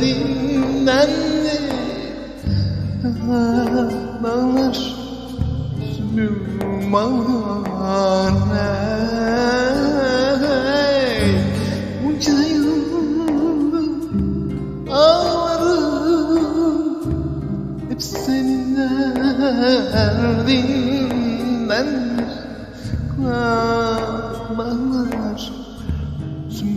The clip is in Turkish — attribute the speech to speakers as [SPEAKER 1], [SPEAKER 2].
[SPEAKER 1] dinlendi Dağlar sürmane Bunca yıldır ağlarım Hep senin derdinden Kulağlar